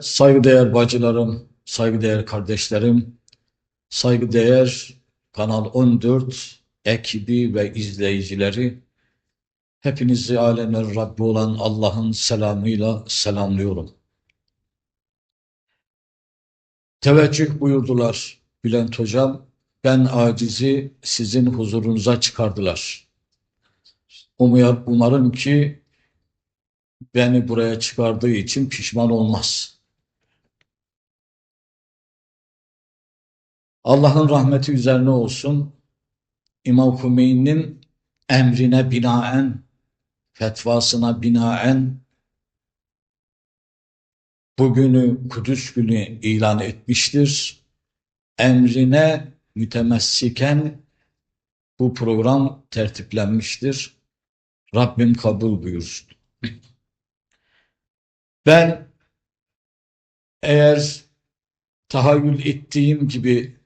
Saygıdeğer bacılarım, saygıdeğer kardeşlerim, saygıdeğer Kanal 14 ekibi ve izleyicileri, hepinizi alemler Rabbi olan Allah'ın selamıyla selamlıyorum. Teveccüh buyurdular Bülent Hocam, ben acizi sizin huzurunuza çıkardılar. Umarım ki beni buraya çıkardığı için pişman olmaz. Allah'ın rahmeti üzerine olsun. İmam Hümeyni'nin emrine binaen, fetvasına binaen bugünü Kudüs günü ilan etmiştir. Emrine mütemessiken bu program tertiplenmiştir. Rabbim kabul buyursun. Ben eğer tahayyül ettiğim gibi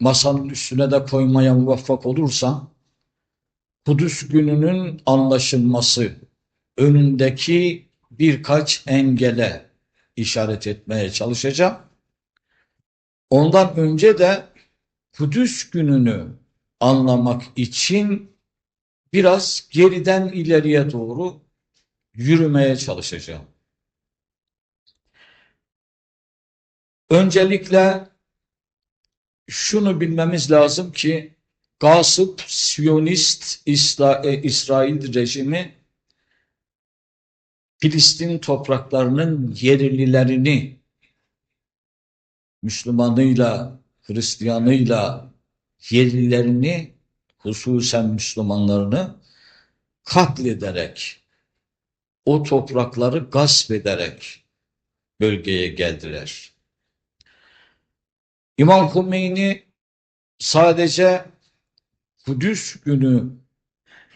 masanın üstüne de koymaya muvaffak olursam Kudüs gününün anlaşılması önündeki birkaç engele işaret etmeye çalışacağım. Ondan önce de Kudüs gününü anlamak için biraz geriden ileriye doğru yürümeye çalışacağım. Öncelikle şunu bilmemiz lazım ki gasıp Siyonist İsra e, İsrail rejimi Filistin topraklarının yerlilerini Müslümanıyla, Hristiyanıyla yerlilerini hususen Müslümanlarını katlederek o toprakları gasp ederek bölgeye geldiler. İmam Hümeyni sadece Kudüs günü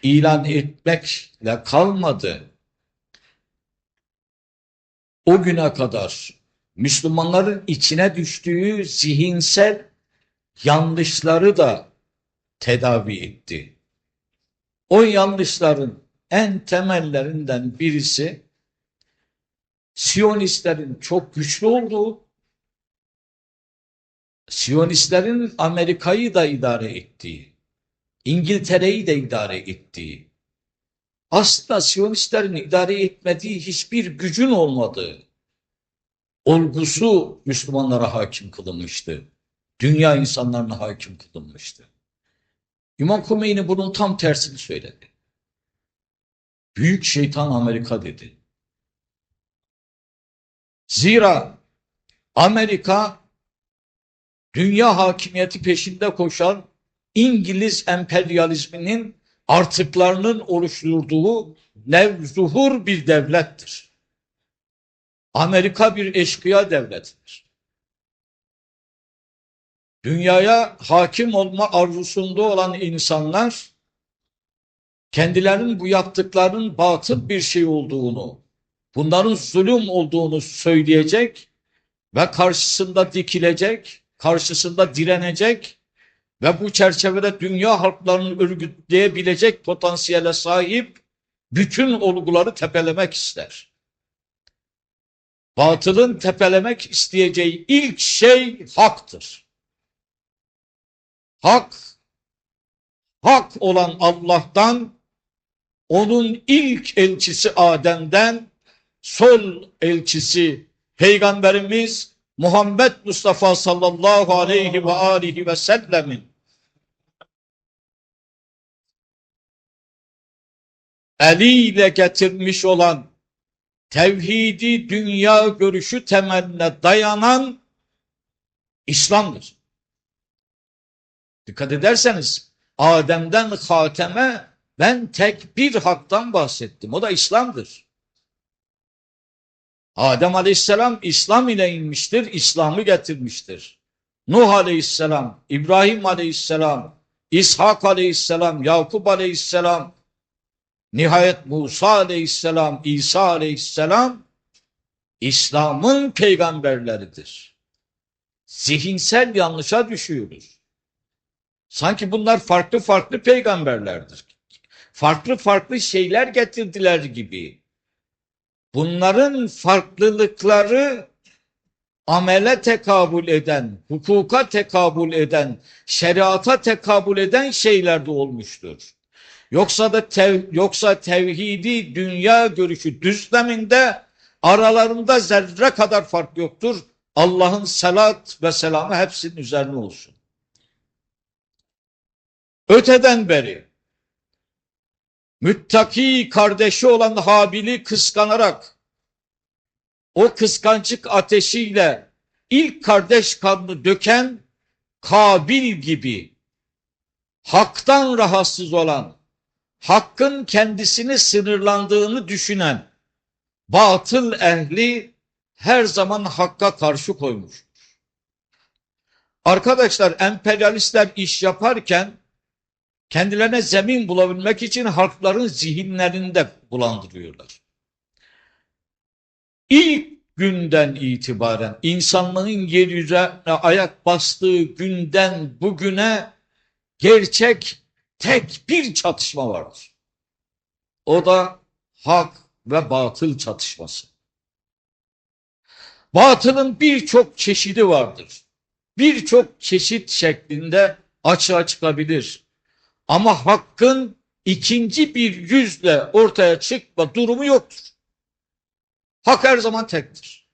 ilan etmekle kalmadı. O güne kadar Müslümanların içine düştüğü zihinsel yanlışları da tedavi etti. O yanlışların en temellerinden birisi Siyonistlerin çok güçlü olduğu, Siyonistlerin Amerika'yı da idare ettiği, İngiltere'yi de idare ettiği, aslında Siyonistlerin idare etmediği hiçbir gücün olmadığı olgusu Müslümanlara hakim kılınmıştı. Dünya insanlarına hakim kılınmıştı. İmam Hümeyni bunun tam tersini söyledi. Büyük şeytan Amerika dedi. Zira Amerika dünya hakimiyeti peşinde koşan İngiliz emperyalizminin artıklarının oluşturduğu nevzuhur bir devlettir. Amerika bir eşkıya devletidir. Dünyaya hakim olma arzusunda olan insanlar kendilerinin bu yaptıklarının batıl bir şey olduğunu, bunların zulüm olduğunu söyleyecek ve karşısında dikilecek, karşısında direnecek ve bu çerçevede dünya halklarını örgütleyebilecek potansiyele sahip bütün olguları tepelemek ister. Batılın tepelemek isteyeceği ilk şey haktır. Hak, hak olan Allah'tan, onun ilk elçisi Adem'den, sol elçisi Peygamberimiz Muhammed Mustafa sallallahu aleyhi ve aleyhi ve sellemin eliyle getirmiş olan tevhidi dünya görüşü temeline dayanan İslam'dır. Dikkat ederseniz Adem'den Hatem'e ben tek bir haktan bahsettim. O da İslam'dır. Adem Aleyhisselam İslam ile inmiştir, İslam'ı getirmiştir. Nuh Aleyhisselam, İbrahim Aleyhisselam, İshak Aleyhisselam, Yakup Aleyhisselam, nihayet Musa Aleyhisselam, İsa Aleyhisselam İslam'ın peygamberleridir. Zihinsel yanlışa düşüyoruz. Sanki bunlar farklı farklı peygamberlerdir. Farklı farklı şeyler getirdiler gibi. Bunların farklılıkları amele tekabül eden, hukuka tekabül eden, şeriata tekabül eden şeylerde olmuştur. Yoksa da tev, yoksa tevhidi dünya görüşü düzleminde aralarında zerre kadar fark yoktur. Allah'ın salat ve selamı hepsinin üzerine olsun. Öteden beri müttaki kardeşi olan Habil'i kıskanarak o kıskançlık ateşiyle ilk kardeş kanını döken Kabil gibi haktan rahatsız olan, hakkın kendisini sınırlandığını düşünen batıl ehli her zaman hakka karşı koymuş. Arkadaşlar emperyalistler iş yaparken kendilerine zemin bulabilmek için halkların zihinlerinde bulandırıyorlar. İlk günden itibaren insanlığın yeryüzüne ayak bastığı günden bugüne gerçek tek bir çatışma vardır. O da hak ve batıl çatışması. Batılın birçok çeşidi vardır. Birçok çeşit şeklinde açığa çıkabilir. Ama hakkın ikinci bir yüzle ortaya çıkma durumu yoktur. Hak her zaman tektir.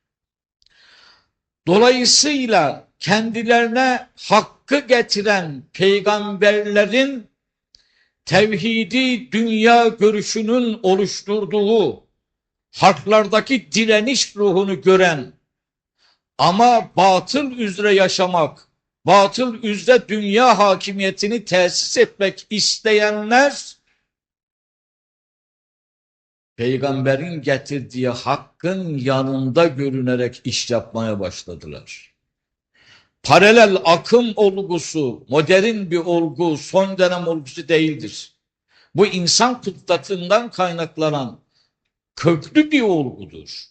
Dolayısıyla kendilerine hakkı getiren peygamberlerin tevhidi dünya görüşünün oluşturduğu haklardaki direniş ruhunu gören ama batıl üzere yaşamak, batıl üzere dünya hakimiyetini tesis etmek isteyenler peygamberin getirdiği hakkın yanında görünerek iş yapmaya başladılar. Paralel akım olgusu modern bir olgu, son dönem olgusu değildir. Bu insan fıtratından kaynaklanan köklü bir olgudur.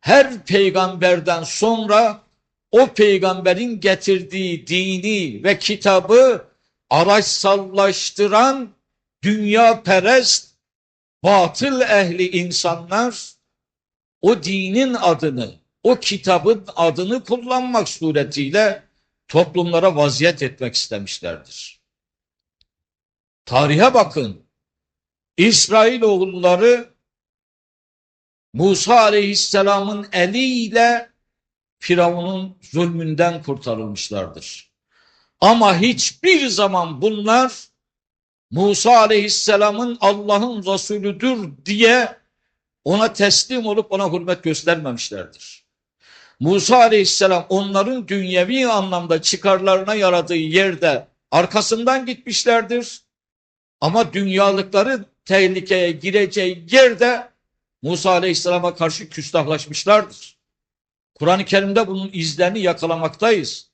Her peygamberden sonra o peygamberin getirdiği dini ve kitabı araçsallaştıran dünya perest batıl ehli insanlar o dinin adını, o kitabın adını kullanmak suretiyle toplumlara vaziyet etmek istemişlerdir. Tarihe bakın. İsrailoğulları Musa aleyhisselamın eliyle Firavun'un zulmünden kurtarılmışlardır. Ama hiçbir zaman bunlar Musa aleyhisselamın Allah'ın Resulüdür diye ona teslim olup ona hürmet göstermemişlerdir. Musa aleyhisselam onların dünyevi anlamda çıkarlarına yaradığı yerde arkasından gitmişlerdir. Ama dünyalıkları tehlikeye gireceği yerde Musa aleyhisselama karşı küstahlaşmışlardır. Kur'an-ı Kerim'de bunun izlerini yakalamaktayız.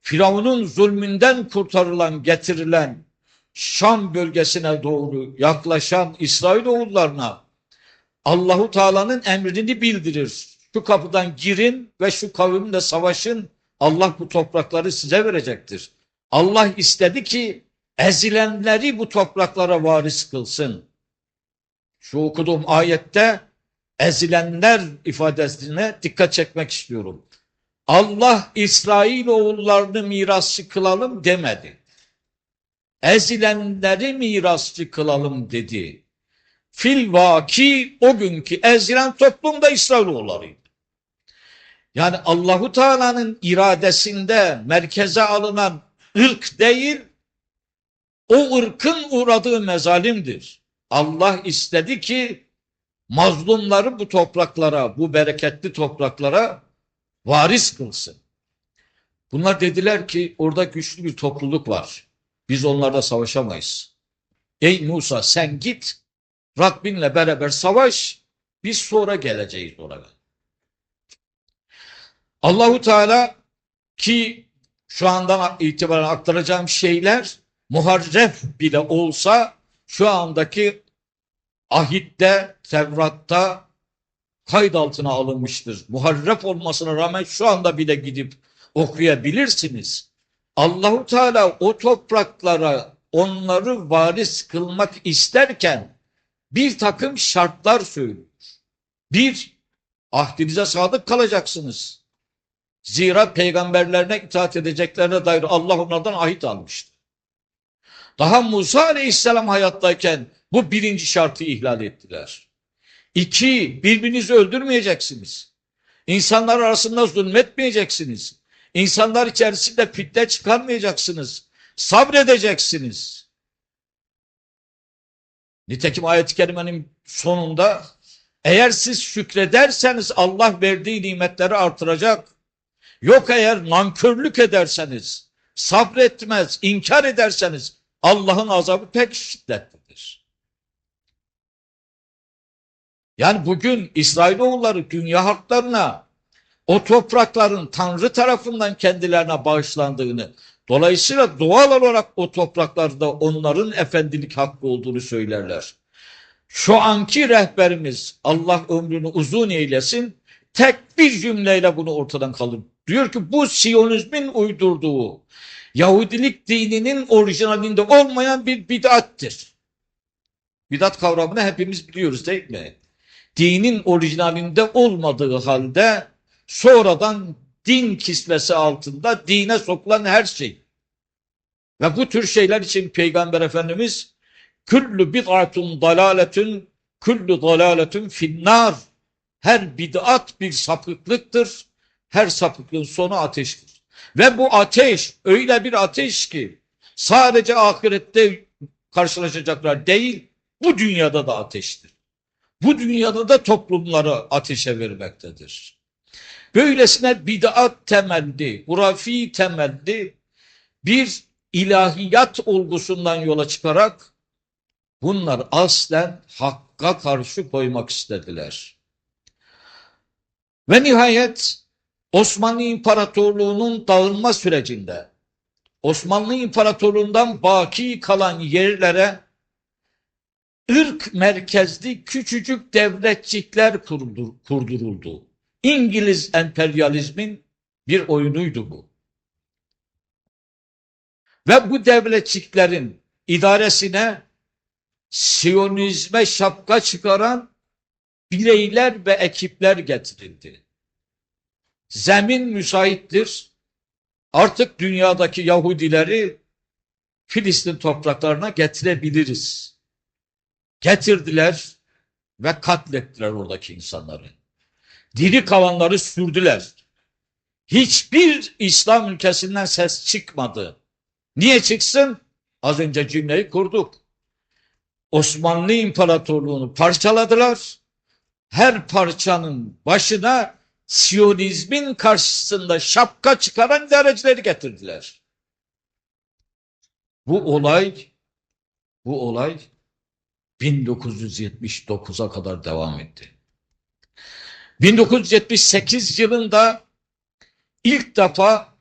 Firavun'un zulmünden kurtarılan, getirilen Şam bölgesine doğru yaklaşan İsrailoğullarına Allahu Teala'nın emrini bildirir. Şu kapıdan girin ve şu kavimle savaşın. Allah bu toprakları size verecektir. Allah istedi ki ezilenleri bu topraklara varis kılsın. Şu okuduğum ayette ezilenler ifadesine dikkat çekmek istiyorum. Allah İsrail oğullarını mirasçı kılalım demedi. Ezilenleri mirasçı kılalım dedi. Fil vaki o günkü ezilen toplumda İsrailoğullarıydı. Yani Allahu Teala'nın iradesinde merkeze alınan ırk değil, o ırkın uğradığı mezalimdir. Allah istedi ki mazlumları bu topraklara, bu bereketli topraklara varis kılsın. Bunlar dediler ki orada güçlü bir topluluk var. Biz onlarla savaşamayız. Ey Musa sen git Rabbinle beraber savaş. Biz sonra geleceğiz oraya. Allahu Teala ki şu andan itibaren aktaracağım şeyler muharref bile olsa şu andaki ahitte, Tevrat'ta kayıt altına alınmıştır. Muharref olmasına rağmen şu anda bile gidip okuyabilirsiniz. Allahu Teala o topraklara onları varis kılmak isterken bir takım şartlar söylüyor. Bir, ahdinize sadık kalacaksınız. Zira peygamberlerine itaat edeceklerine dair Allah onlardan ahit almıştı. Daha Musa aleyhisselam hayattayken bu birinci şartı ihlal ettiler. İki, birbirinizi öldürmeyeceksiniz. İnsanlar arasında zulmetmeyeceksiniz. İnsanlar içerisinde fitne çıkarmayacaksınız. Sabredeceksiniz. Nitekim ayet-i kerimenin sonunda eğer siz şükrederseniz Allah verdiği nimetleri artıracak. Yok eğer nankörlük ederseniz, sabretmez, inkar ederseniz Allah'ın azabı pek şiddetlidir. Yani bugün İsrailoğulları dünya halklarına o toprakların Tanrı tarafından kendilerine bağışlandığını, dolayısıyla doğal olarak o topraklarda onların efendilik hakkı olduğunu söylerler. Şu anki rehberimiz Allah ömrünü uzun eylesin tek bir cümleyle bunu ortadan kaldırır. Diyor ki bu Siyonizmin uydurduğu Yahudilik dininin orijinalinde olmayan bir bid'attir. Bidat kavramını hepimiz biliyoruz değil mi? Dinin orijinalinde olmadığı halde sonradan din kisvesi altında dine sokulan her şey. Ve bu tür şeyler için Peygamber Efendimiz küllü bid'atun dalaletün küllü dalaletün finnar her bid'at bir sapıklıktır. Her sapıklığın sonu ateştir. Ve bu ateş öyle bir ateş ki sadece ahirette karşılaşacaklar değil bu dünyada da ateştir. Bu dünyada da toplumları ateşe vermektedir. Böylesine bid'at temelli, hurafi temelli bir ilahiyat olgusundan yola çıkarak bunlar aslen hakka karşı koymak istediler. Ve nihayet Osmanlı İmparatorluğu'nun dağılma sürecinde Osmanlı İmparatorluğu'ndan baki kalan yerlere ırk merkezli küçücük devletçikler kurduruldu. İngiliz emperyalizmin bir oyunuydu bu. Ve bu devletçiklerin idaresine Siyonizme şapka çıkaran bireyler ve ekipler getirildi. Zemin müsaittir. Artık dünyadaki Yahudileri Filistin topraklarına getirebiliriz. Getirdiler ve katlettiler oradaki insanları. Diri kalanları sürdüler. Hiçbir İslam ülkesinden ses çıkmadı. Niye çıksın? Az önce cümleyi kurduk. Osmanlı İmparatorluğunu parçaladılar. Her parçanın başına Siyonizmin karşısında şapka çıkaran dereceleri getirdiler. Bu olay bu olay 1979'a kadar devam etti. 1978 yılında ilk defa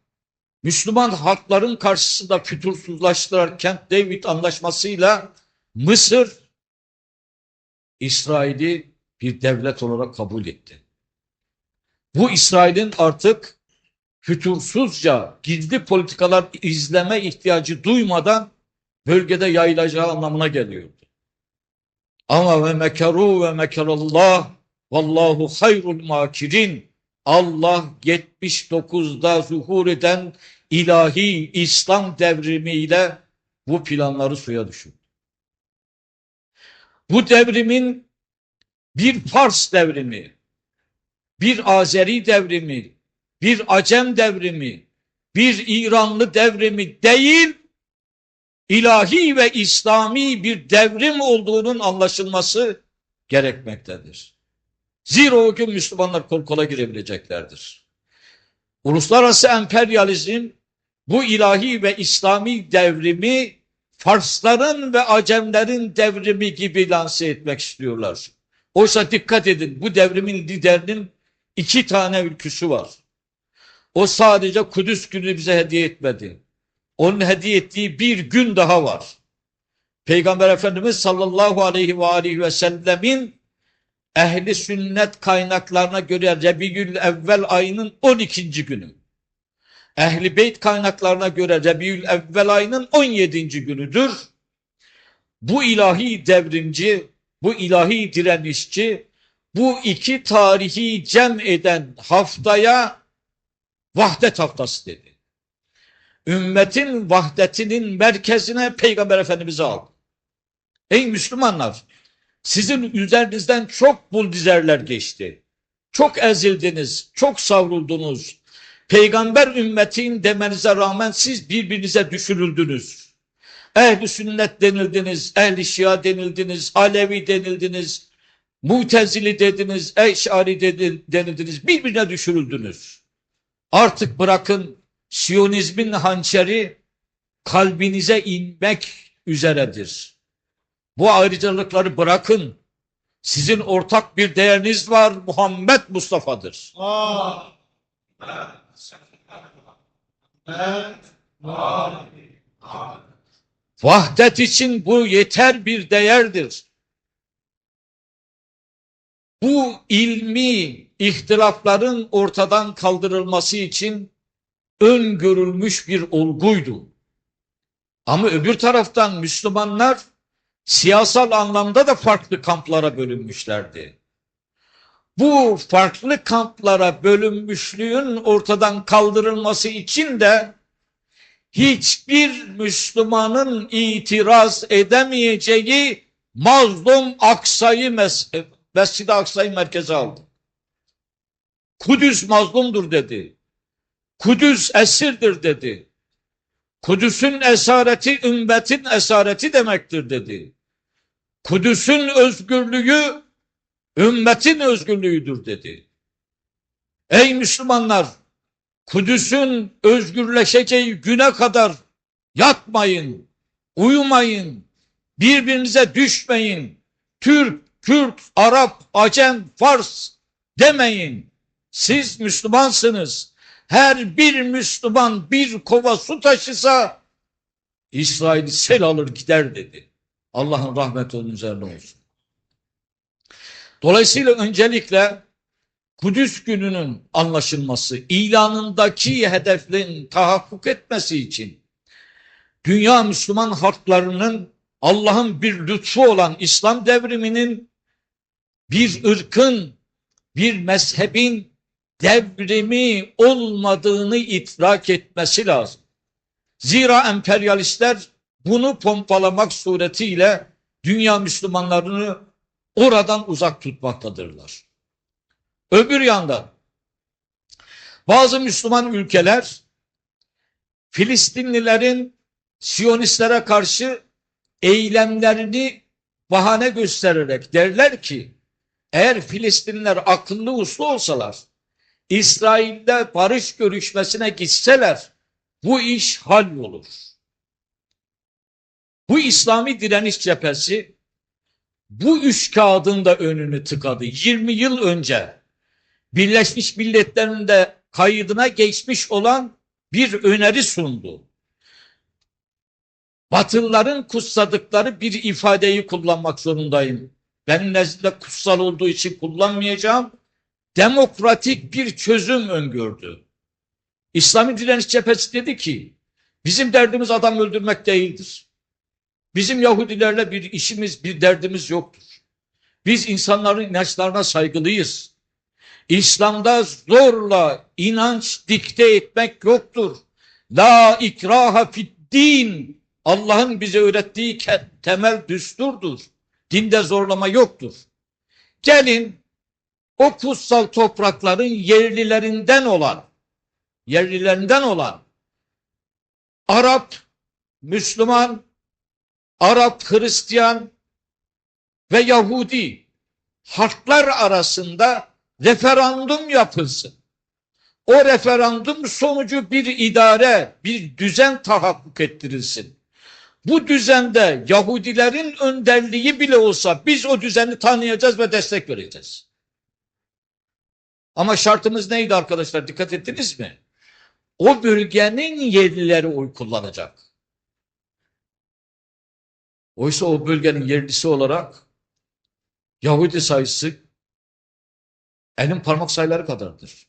Müslüman halkların karşısında fütursuzlaştıran Kent David anlaşmasıyla Mısır İsrail'i bir devlet olarak kabul etti. Bu İsrail'in artık fütursuzca gizli politikalar izleme ihtiyacı duymadan bölgede yayılacağı anlamına geliyordu. Ama ve mekaru ve mekarallah vallahu hayrul makirin Allah 79'da zuhur eden ilahi İslam devrimiyle bu planları suya düşürdü. Bu devrimin bir Fars devrimi, bir Azeri devrimi, bir Acem devrimi, bir İranlı devrimi değil, ilahi ve İslami bir devrim olduğunun anlaşılması gerekmektedir. Zira o gün Müslümanlar kol kola girebileceklerdir. Uluslararası emperyalizm bu ilahi ve İslami devrimi Farsların ve Acemlerin devrimi gibi lanse etmek istiyorlar. Oysa dikkat edin bu devrimin liderinin iki tane ülküsü var. O sadece Kudüs günü bize hediye etmedi. Onun hediye ettiği bir gün daha var. Peygamber Efendimiz sallallahu aleyhi ve aleyhi ve sellemin ehli sünnet kaynaklarına göre Rebiyül Evvel ayının 12. günü. Ehli Beyt kaynaklarına göre Rebiyül Evvel ayının 17. günüdür. Bu ilahi devrimci, bu ilahi direnişçi bu iki tarihi cem eden haftaya vahdet haftası dedi. Ümmetin vahdetinin merkezine Peygamber Efendimiz'i aldı. Ey Müslümanlar, sizin üzerinizden çok buldizerler geçti. Çok ezildiniz, çok savruldunuz. Peygamber ümmetin demenize rağmen siz birbirinize düşürüldünüz. Ehli sünnet denildiniz, ehli şia denildiniz, alevi denildiniz, mutezili dediniz, eşari dedi- denildiniz, birbirine düşürüldünüz. Artık bırakın Siyonizmin hançeri kalbinize inmek üzeredir. Bu ayrıcalıkları bırakın. Sizin ortak bir değeriniz var. Muhammed Mustafa'dır. Vahdet için bu yeter bir değerdir. Bu ilmi ihtilafların ortadan kaldırılması için öngörülmüş bir olguydu. Ama öbür taraftan Müslümanlar siyasal anlamda da farklı kamplara bölünmüşlerdi. Bu farklı kamplara bölünmüşlüğün ortadan kaldırılması için de hiçbir Müslümanın itiraz edemeyeceği mazlum Aksa'yı mes Mescid-i Aksa'yı merkeze aldı. Kudüs mazlumdur dedi. Kudüs esirdir dedi. Kudüs'ün esareti ümmetin esareti demektir dedi. Kudüs'ün özgürlüğü ümmetin özgürlüğüdür dedi. Ey Müslümanlar Kudüs'ün özgürleşeceği güne kadar yatmayın, uyumayın, birbirinize düşmeyin. Türk, Kürt, Arap, Acem, Fars demeyin. Siz Müslümansınız. Her bir Müslüman bir kova su taşısa İsrail sel alır gider dedi. Allah'ın rahmeti onun üzerine olsun. Dolayısıyla öncelikle Kudüs gününün anlaşılması, ilanındaki hedeflerin tahakkuk etmesi için dünya Müslüman halklarının Allah'ın bir lütfu olan İslam devriminin bir ırkın, bir mezhebin devrimi olmadığını idrak etmesi lazım. Zira emperyalistler bunu pompalamak suretiyle dünya Müslümanlarını oradan uzak tutmaktadırlar. Öbür yandan bazı Müslüman ülkeler Filistinlilerin Siyonistlere karşı eylemlerini bahane göstererek derler ki eğer Filistinliler akıllı uslu olsalar İsrail'de barış görüşmesine gitseler bu iş hallolur. Bu İslami direniş cephesi bu üç kağıdın da önünü tıkadı. 20 yıl önce Birleşmiş Milletler'in de kaydına geçmiş olan bir öneri sundu. Batılıların kutsadıkları bir ifadeyi kullanmak zorundayım. Benim nezdimde kutsal olduğu için kullanmayacağım. Demokratik bir çözüm öngördü. İslami direniş cephesi dedi ki bizim derdimiz adam öldürmek değildir. Bizim Yahudilerle bir işimiz, bir derdimiz yoktur. Biz insanların inançlarına saygılıyız. İslam'da zorla inanç dikte etmek yoktur. La ikraha fid din. Allah'ın bize öğrettiği temel düsturdur. Dinde zorlama yoktur. Gelin o kutsal toprakların yerlilerinden olan, yerlilerinden olan Arap, Müslüman, Arap, Hristiyan ve Yahudi halklar arasında referandum yapılsın. O referandum sonucu bir idare, bir düzen tahakkuk ettirilsin. Bu düzende Yahudilerin önderliği bile olsa biz o düzeni tanıyacağız ve destek vereceğiz. Ama şartımız neydi arkadaşlar dikkat ettiniz mi? O bölgenin yerlileri oy kullanacak. Oysa o bölgenin yerlisi olarak Yahudi sayısı elin parmak sayıları kadardır.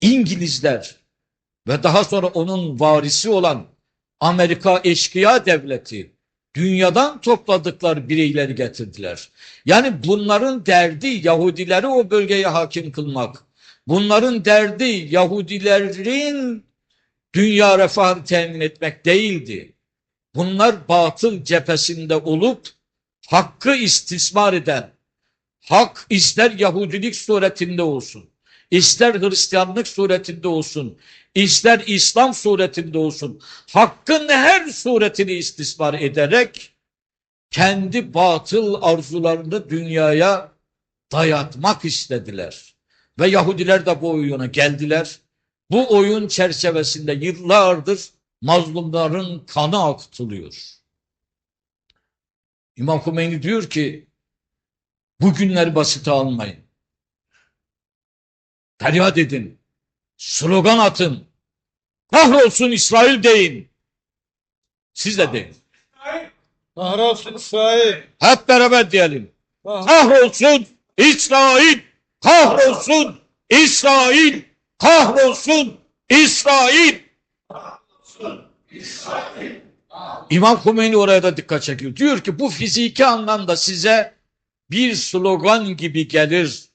İngilizler ve daha sonra onun varisi olan Amerika eşkıya devleti dünyadan topladıkları bireyleri getirdiler. Yani bunların derdi Yahudileri o bölgeye hakim kılmak. Bunların derdi Yahudilerin dünya refahını temin etmek değildi. Bunlar batıl cephesinde olup hakkı istismar eden, hak ister Yahudilik suretinde olsun, ister Hristiyanlık suretinde olsun, ister İslam suretinde olsun, hakkın her suretini istismar ederek kendi batıl arzularını dünyaya dayatmak istediler. Ve Yahudiler de bu oyuna geldiler. Bu oyun çerçevesinde yıllardır mazlumların kanı akıtılıyor. İmam Hümeyni diyor ki bu günleri basite almayın. Feryat edin. Slogan atın. Kahrolsun İsrail deyin. Siz de deyin. Kahrolsun İsrail. Hep beraber diyelim. Kahrolsun. Kahrolsun İsrail. Kahrolsun İsrail. Kahrolsun İsrail. İmam Hümeyni oraya da dikkat çekiyor. Diyor ki bu fiziki anlamda size bir slogan gibi gelir.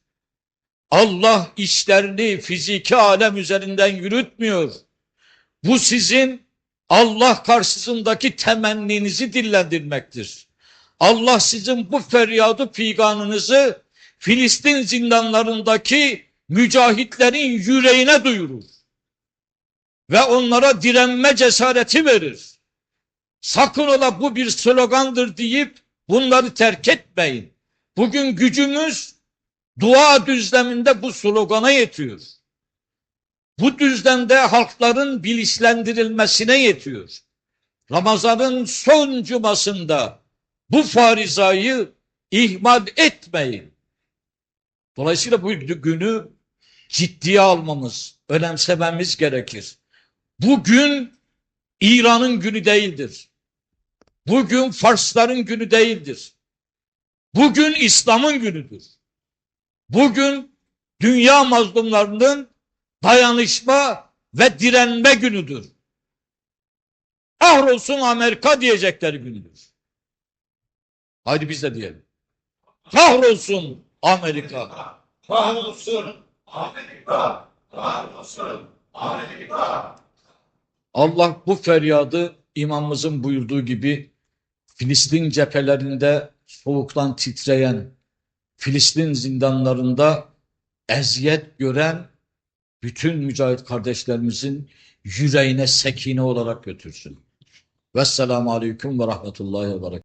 Allah işlerini fiziki alem üzerinden yürütmüyor. Bu sizin Allah karşısındaki temenninizi dillendirmektir. Allah sizin bu feryadı figanınızı Filistin zindanlarındaki mücahitlerin yüreğine duyurur. Ve onlara direnme cesareti verir. Sakın ola bu bir slogandır deyip bunları terk etmeyin. Bugün gücümüz dua düzleminde bu slogana yetiyor. Bu düzlemde halkların bilinçlendirilmesine yetiyor. Ramazanın son cumasında bu farizayı ihmal etmeyin. Dolayısıyla bu günü ciddiye almamız, önemsememiz gerekir. Bugün İran'ın günü değildir. Bugün Farsların günü değildir. Bugün İslam'ın günüdür. Bugün dünya mazlumlarının dayanışma ve direnme günüdür. Kahrolsun Amerika diyecekleri gündür. Haydi biz de diyelim. Kahrolsun Amerika. Kahrolsun. Allah bu feryadı imamımızın buyurduğu gibi Filistin cephelerinde soğuktan titreyen, Filistin zindanlarında eziyet gören bütün mücahit kardeşlerimizin yüreğine sekine olarak götürsün. Vesselamu Aleyküm ve Rahmetullahi ve Berekatuhu.